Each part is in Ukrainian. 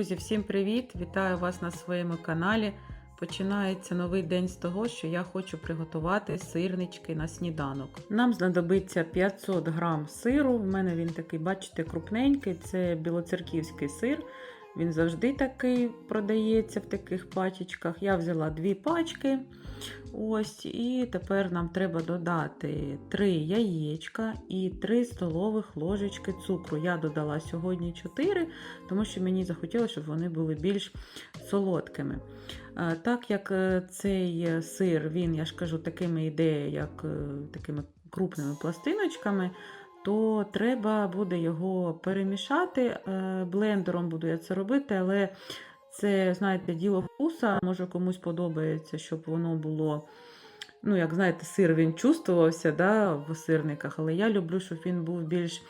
Друзі, всім привіт! Вітаю вас на своєму каналі. Починається новий день з того, що я хочу приготувати сирнички на сніданок. Нам знадобиться 500 грам сиру. В мене він такий, бачите, крупненький. Це білоцерківський сир. Він завжди такий продається в таких пачечках. Я взяла дві пачки. Ось, і тепер нам треба додати 3 яєчка і 3 столових ложечки цукру. Я додала сьогодні 4, тому що мені захотілося, щоб вони були більш солодкими. Е, Так як е, цей сир, він, я ж кажу, такими йде, як е, такими крупними пластиночками, то треба буде його перемішати. Е, Блендером буду я це робити, але це, знаєте, діло вкуса. Може комусь подобається, щоб воно було. Ну, як знаєте, сир він чувствувався да, в сирниках, але я люблю, щоб він був більш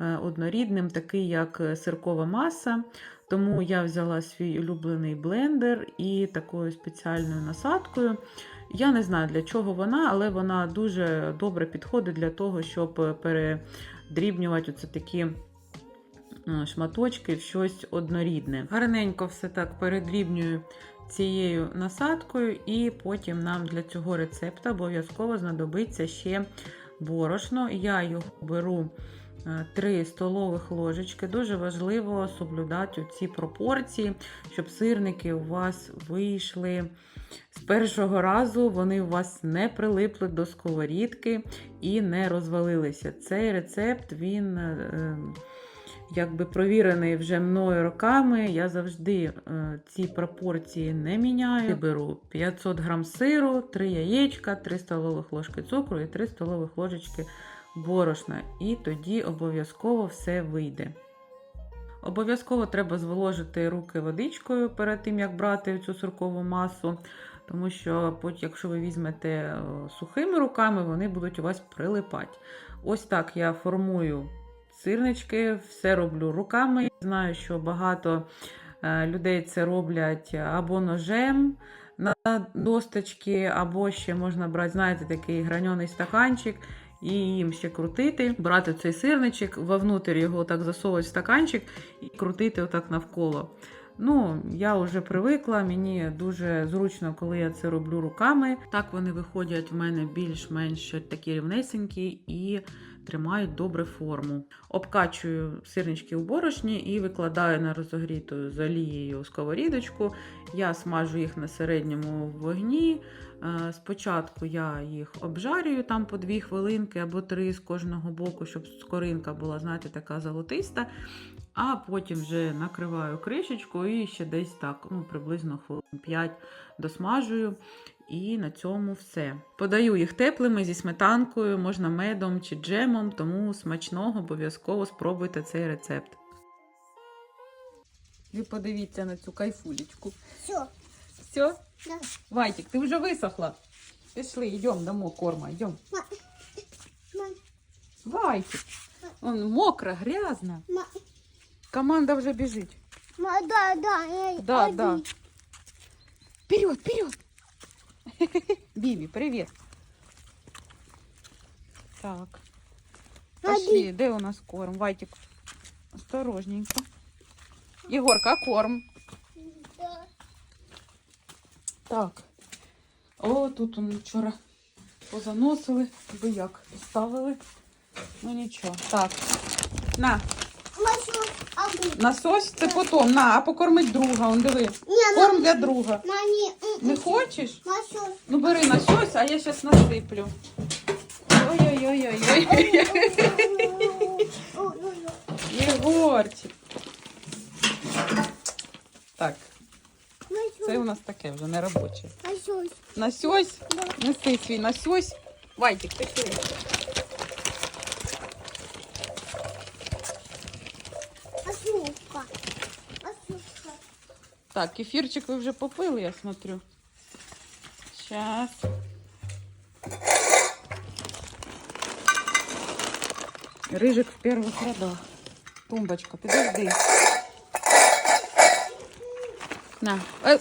е, однорідним, такий, як е, сиркова маса. Тому я взяла свій улюблений блендер і такою спеціальною насадкою. Я не знаю, для чого вона, але вона дуже добре підходить для того, щоб е, передрібнювати оце такі е, шматочки щось однорідне. Гарненько все так передрібнюю цією насадкою, і потім нам для цього рецепту обов'язково знадобиться ще борошно. Я його беру 3 столових ложечки. Дуже важливо соблюдати ці пропорції, щоб сирники у вас вийшли з першого разу, вони у вас не прилипли до сковорідки і не розвалилися. Цей рецепт він. е, якби провірений вже мною роками. Я завжди е, ці пропорції не міняю. Беру 500 грам сиру, 3 яєчка, 3 столових ложки цукру і 3 столових ложечки борошна. І тоді обов'язково все вийде. Обов'язково треба зволожити руки водичкою перед тим, як брати цю сиркову масу. Тому що, потім, якщо ви візьмете е, сухими руками, вони будуть у вас прилипати. Ось так я формую сирнички, все роблю руками. Знаю, що багато е, людей це роблять або ножем на досточки, або ще можна брати, знаєте, такий граньоний стаканчик. І їм ще крутити, брати цей сирничок, вовнутрь його так засовувати в стаканчик і крутити отак навколо. Ну, я вже привикла, мені дуже зручно, коли я це роблю руками. Так вони виходять в мене більш-менш такі рівнесенькі і тримають добре форму. Обкачую сирнички у борошні і викладаю на розогріту з олією сковорідочку. Я смажу їх на середньому вогні. Е, Спочатку я їх обжарюю там по 2 хвилинки або 3 з кожного боку, щоб скоринка була, знаєте, така золотиста. А потім вже накриваю кришечкою і ще десь так, ну, приблизно хвилин 5 досмажую. І на цьому все. Подаю їх теплими зі сметанкою, можна медом чи джемом, тому смачного обов'язково спробуйте цей рецепт. Ви подивіться на цю кайфулечку. Все. Все? Да. Вайтик, ти вже висохла. Пішли, йдемо дамо корма, йдемо. Вайтик. Он мокра, грязна. ма, Команда вже біжить. ма, да, да, я Да, да. Вперед, вперед! Бібі, привіт. Так. Пошли, де у нас корм? Вайтик. Осторожненько. Єгорка, а корм. Да. Так. О, тут он вчора позаносили, би як ставили. Ну нічого. Так. На, Насось це потом. На, а покормить друга. Он диви. Корм для друга. Мамі, Не хочеш? Ну бери насось, а я зараз насиплю. Ой-ой-ой-ой. Єгорчик. Так, це у нас таке вже не робоче. Машу. Насось, неси свій насось. Вайтик, пішли. Машука. Так, кефірчик ви вже попили, я смотрю. Сейчас. Рыжик в первых рядах. Тумбочка, подожди. На. Е.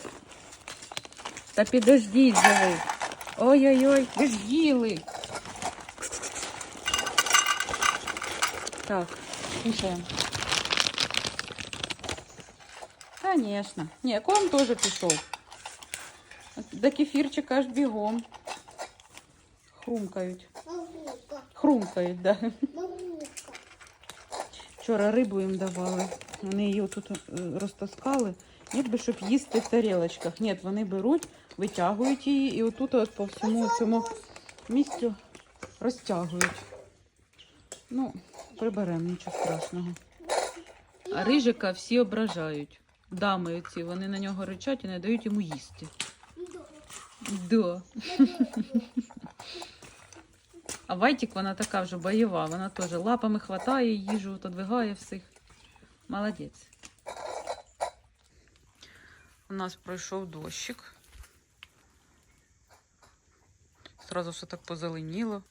Та підождіть же ви. Ой-ой-ой, ви ж їли. Так, кушаємо. Звісно. Ні, корм теж пішов. До кефірчика аж бігом. Хрумкають. Хрумкають, да. Вчора рибу їм давали. Вони її тут е, розтаскали, ніби щоб їсти в тарілочках. Ні, вони беруть, витягують її і отут от по всьому цьому місцю розтягують. Ну, приберемо, нічого страшного. А рижика всі ображають. Дами оці, вони на нього ричать і не дають йому їсти. Да. А Вайтік, вона така вже бойова, вона теж лапами хватає їжу, отодвигає всіх. Молодець. У нас пройшов дощик. Зразу все так позеленіло.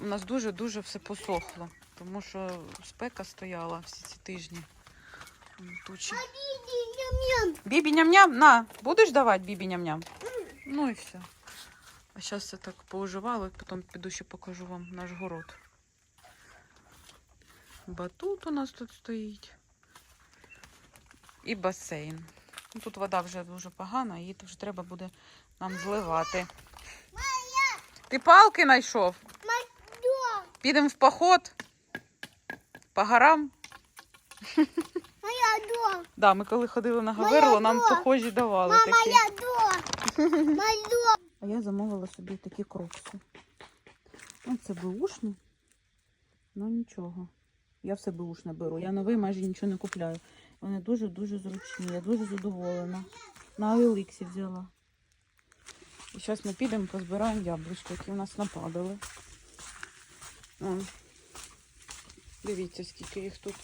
У нас дуже-дуже все посохло, тому що спека стояла всі ці тижні. Тучі. Бібі ням-ням, на, будеш давати бібі ням-ням? Ну і все. А зараз все так поуживало, потім піду ще покажу вам наш город. Батут у нас тут стоїть. І басейн. Ну, Тут вода вже дуже погана, її вже треба буде нам зливати. Ти палки знайшов? Підемо в поход по горам. Моя дом. Да, ми коли ходили на Гаверло, нам похожі давали Мама, такі. я дом. А я замовила собі такі крокси. Ну, це беушні. Ну нічого. Я все беушне беру. Я новий майже нічого не купляю. Вони дуже-дуже зручні. Я дуже задоволена. На Оліксі взяла. І зараз ми підемо позбираємо яблучки, які у нас нападали. Вон. Дивіться, скільки їх тут.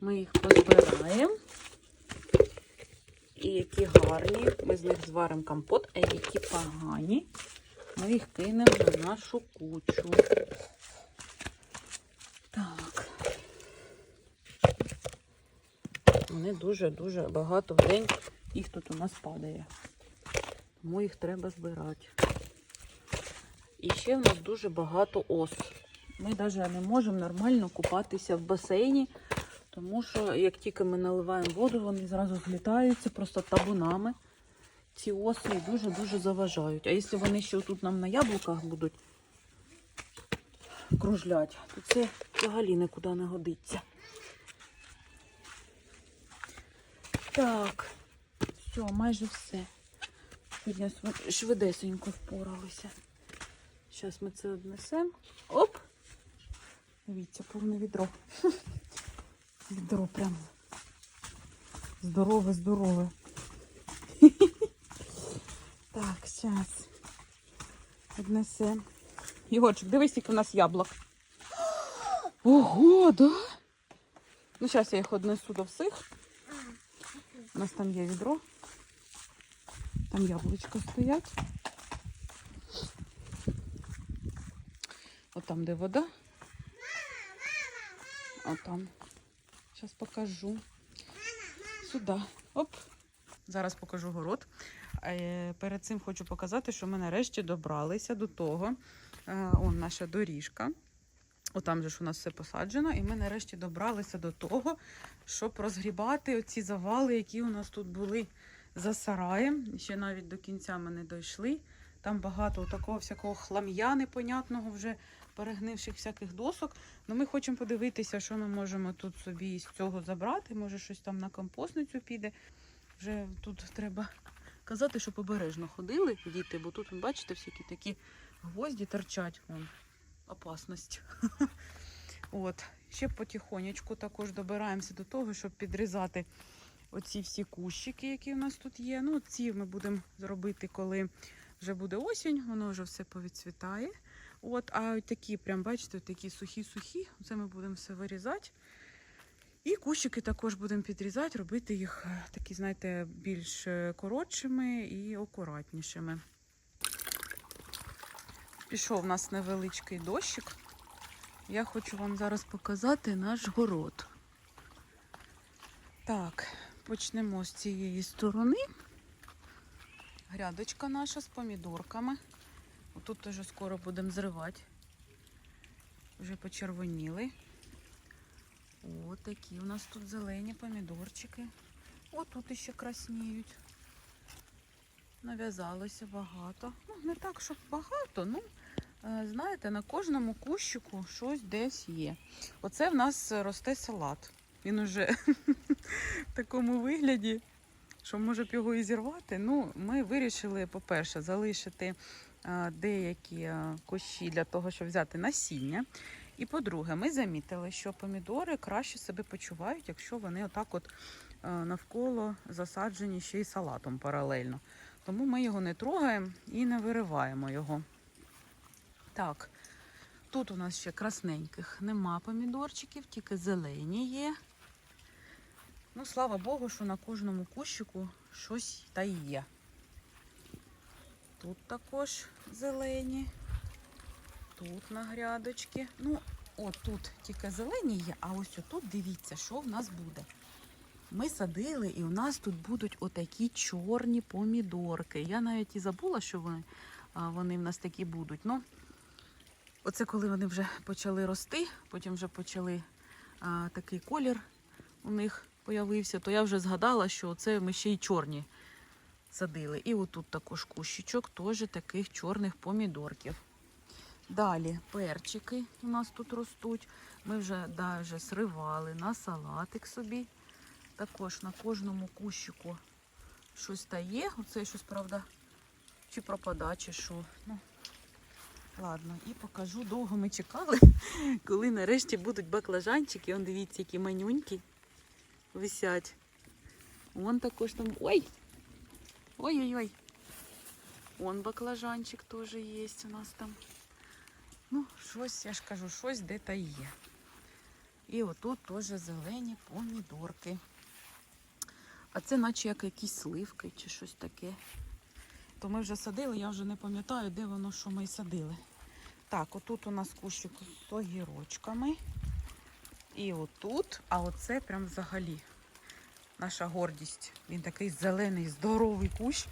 Ми їх позбираємо. І які гарні. Ми з них зваримо компот, а які погані. Ми їх кинемо на нашу кучу. Так. Вони дуже-дуже багато в день. Їх тут у нас падає. Тому їх треба збирати. І ще в нас дуже багато ос. Ми навіть не можемо нормально купатися в басейні. Тому що як тільки ми наливаємо воду, вони зразу злітаються просто табунами. Ці оси дуже-дуже заважають. А якщо вони ще тут нам на яблуках будуть кружлять, то це взагалі нікуди не годиться. Так, все, майже все. Сьогодні швидесенько впоралися. Зараз ми це однесемо. Оп! Дивіться, повне відро. Відро прям здорове, здорове. Так, зараз. Однесем. Єгорчик, дивись, скільки в нас яблук. Ого, да? Ну, зараз я їх однесу до всіх. У нас там є відро. Там яблучка стоять. Там, де вода. От там. Зараз покажу. Сюди. Оп. Зараз покажу город. Е, Перед цим хочу показати, що ми нарешті добралися до того. Е, Он наша доріжка. Отам же ж у нас все посаджено, і ми нарешті добралися до того, щоб розгрібати оці завали, які у нас тут були за сараєм. Ще навіть до кінця ми не дійшли. Там багато такого всякого хлам'я непонятного, вже перегнивших всяких досок. Ну, ми хочемо подивитися, що ми можемо тут собі з цього забрати. Може, щось там на компостницю піде. Вже тут треба казати, щоб обережно ходили діти, бо тут, бачите, всякі такі гвозді торчать. Вон, опасність. От. Ще потихонечку також добираємося до того, щоб підрізати оці всі кущики, які у нас тут є. Ну, ці ми будемо зробити, коли вже буде осінь, воно вже все повідцвітає. От, а от такі, прям, бачите, такі сухі-сухі, це ми будемо все вирізати. І кущики також будемо підрізати, робити їх е, такі, знаєте, більш е, коротшими і акуратнішими. Пішов у нас невеличкий дощик. Я хочу вам зараз показати наш город. Так, почнемо з цієї сторони. Грядочка наша з помідорками. Тут теж скоро будемо зривати. вже почервоніли. О, такі у нас тут зелені помідорчики. О, тут іще красніють. Нав'язалося багато. Ну, не так, щоб багато, ну, е, знаєте, на кожному кущику щось десь є. Оце в нас росте салат. Він уже в такому вигляді, що може б його і зірвати. Ну, ми вирішили, по-перше, залишити деякі е, кущі для того, щоб взяти насіння. І по-друге, ми замітили, що помідори краще себе почувають, якщо вони отак от е, навколо засаджені ще й салатом паралельно. Тому ми його не трогаємо і не вириваємо його. Так, тут у нас ще красненьких нема помідорчиків, тільки зелені є. Ну, слава Богу, що на кожному кущику щось та є. Тут також зелені. Тут на грядочки. Ну, от тут тільки зелені є, а ось отут дивіться, що в нас буде. Ми садили, і у нас тут будуть отакі чорні помідорки. Я навіть і забула, що вони, вони в нас такі будуть. Ну, оце коли вони вже почали рости, потім вже почали а, такий колір у них появився, то я вже згадала, що це ми ще й чорні садили. І отут також кущичок, теж таких чорних помідорків. Далі перчики у нас тут ростуть. Ми вже, да, сривали на салатик собі. Також на кожному кущику щось та є. Оце щось, правда, чи пропада, чи що. Ну, ладно, і покажу. Довго ми чекали, коли нарешті будуть баклажанчики. Он дивіться, які манюнькі висять. Вон також там. Ой! Ой-ой-ой. Вон баклажанчик теж є у нас там. Ну, щось, я ж кажу, щось де-то є. І отут теж зелені помідорки. А це наче як якісь сливки чи щось таке. То ми вже садили, я вже не пам'ятаю, де воно, що ми садили. Так, отут у нас кущик з огірочками. І отут, а оце прям взагалі наша гордість. Він такий зелений, здоровий кущ.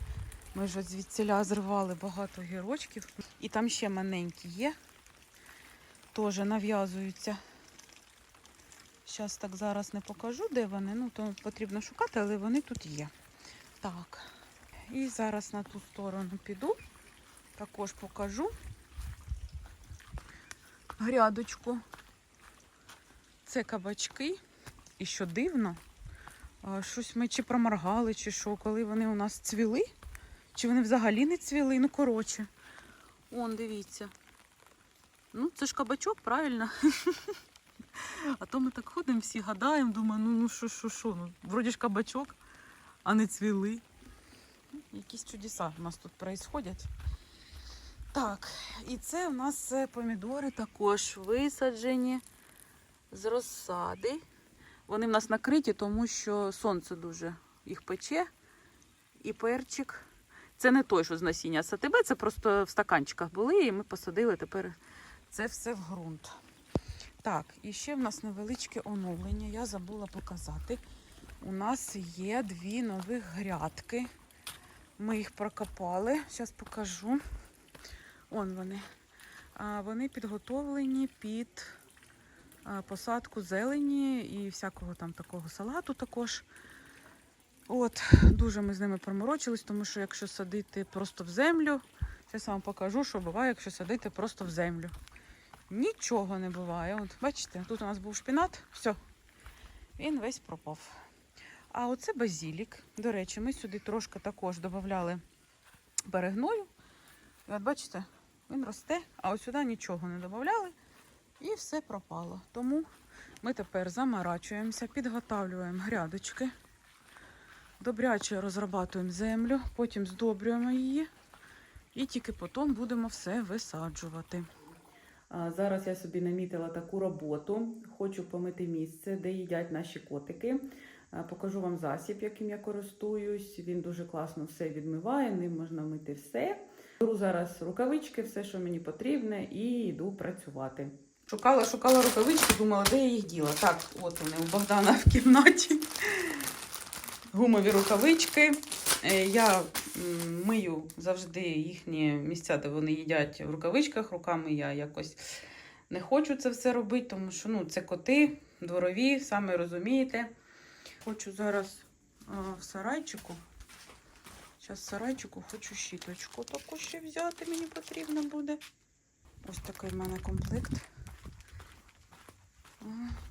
Ми вже звідсіля зривали багато гірочків. І там ще маленькі є. Теж нав'язуються. Зараз так зараз не покажу, де вони. Ну, то потрібно шукати, але вони тут є. Так. І зараз на ту сторону піду. Також покажу грядочку. Це кабачки. І що дивно, щось ми чи проморгали, чи що, коли вони у нас цвіли, чи вони взагалі не цвіли. Ну, коротше. Вон, дивіться. Ну, це ж кабачок, правильно? А то ми так ходимо, всі гадаємо, думаємо, ну ну що, що, що, ну, вроді ж кабачок, а не цвіли. Якісь чудеса у нас тут происходять. Так, і це у нас е, помідори також висаджені з розсади. Вони в нас накриті, тому що сонце дуже їх пече. І перчик. Це не той, що з насіння сатибе, це просто в стаканчиках були, і ми посадили тепер це все в ґрунт. Так, і ще в нас невеличке оновлення. Я забула показати. У нас є дві нових грядки. Ми їх прокопали. Зараз покажу. Он вони. Вони підготовлені під посадку зелені і всякого там такого салату також. От, дуже ми з ними проморочились, тому що якщо садити просто в землю, зараз вам покажу, що буває, якщо садити просто в землю. Нічого не буває. От, бачите, тут у нас був шпінат, все, він весь пропав. А оце базілік. До речі, ми сюди трошки також додавали перегною. І от бачите, він росте, а ось сюди нічого не додавали і все пропало. Тому ми тепер заморачуємося, підготавлюємо грядочки, добряче розрабатуємо землю, потім здобрюємо її і тільки потім будемо все висаджувати. Зараз я собі намітила таку роботу. Хочу помити місце, де їдять наші котики. Покажу вам засіб, яким я користуюсь. Він дуже класно все відмиває, ним можна мити все. Беру зараз рукавички, все, що мені потрібне, і йду працювати. Шукала, шукала рукавички, думала, де я їх діла. Так, от вони у Богдана в кімнаті. Гумові рукавички. Е, Я мию завжди їхні місця, де вони їдять в рукавичках. Руками я якось не хочу це все робити, тому що ну, це коти, дворові, самі розумієте. Хочу зараз в сарайчику. Зараз в сарайчику хочу щіточку таку ще взяти, мені потрібно буде. Ось такий в мене комплект.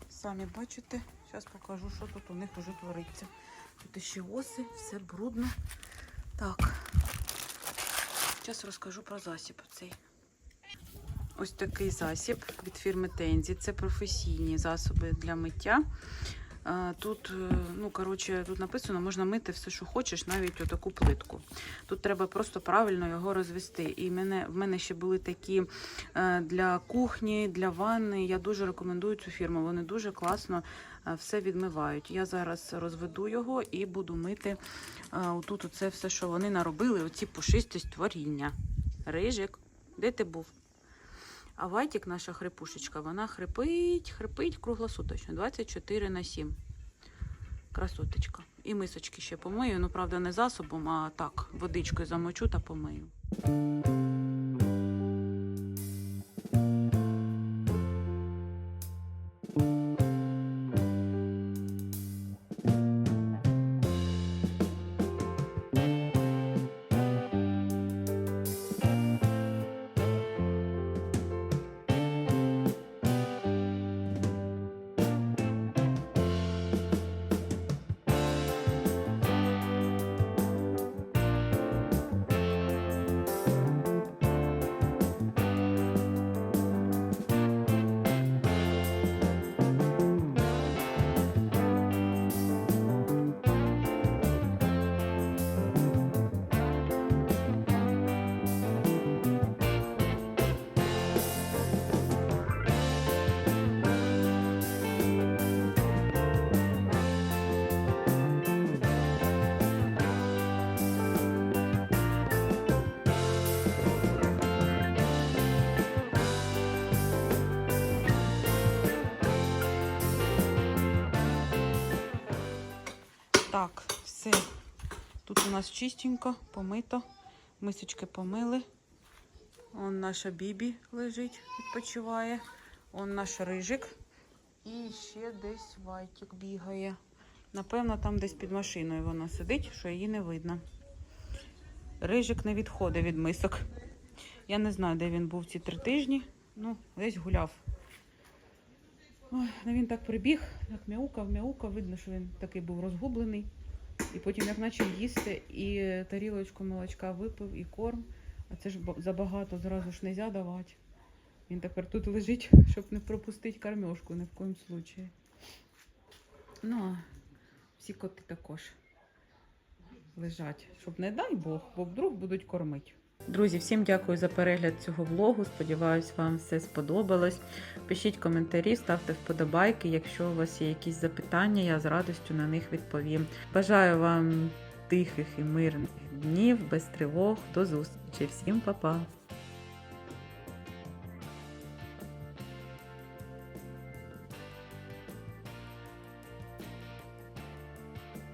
Самі бачите, зараз покажу, що тут у них вже твориться. Тут ще оси, все брудно. Так, зараз розкажу про засіб цей. Ось такий засіб від фірми Тензі. Це професійні засоби для миття. Тут, е, ну, коротше, тут написано, можна мити все, що хочеш, навіть отаку плитку. Тут треба просто правильно його розвести. І мене, в мене ще були такі е, для кухні, для ванни. Я дуже рекомендую цю фірму. Вони дуже класно е, все відмивають. Я зараз розведу його і буду мити отут оце все, що вони наробили, оці пушисті створіння. Рижик, де ти був? А Вайтік, наша хрипушечка, вона хрипить, хрипить круглосуточно, 24 на 7. Красоточка. І мисочки ще помию. Ну, правда, не засобом, а так, водичкою замочу та помию. Нас чистенько, помито. Мисочки помили. Он наша бібі лежить, відпочиває. Он наш рижик. І ще десь вайтік бігає. Напевно, там десь під машиною вона сидить, що її не видно. Рижик не відходить від мисок. Я не знаю, де він був ці три тижні. Ну, десь гуляв. Ой, ну він так прибіг, як мяукав, мяукав, видно, що він такий був розгублений. І потім як почав їсти, і тарілочку молочка випив, і корм. А це ж забагато зразу ж не можна давати. Він тепер тут лежить, щоб не пропустити кормежку ні в коїм случаї. Ну, а всі коти також лежать, щоб не дай Бог, бо вдруг будуть кормити. Друзі, всім дякую за перегляд цього влогу. Сподіваюсь, вам все сподобалось. Пишіть коментарі, ставте вподобайки. Якщо у вас є якісь запитання, я з радістю на них відповім. Бажаю вам тихих і мирних днів, без тривог. До зустрічі. Всім па-па!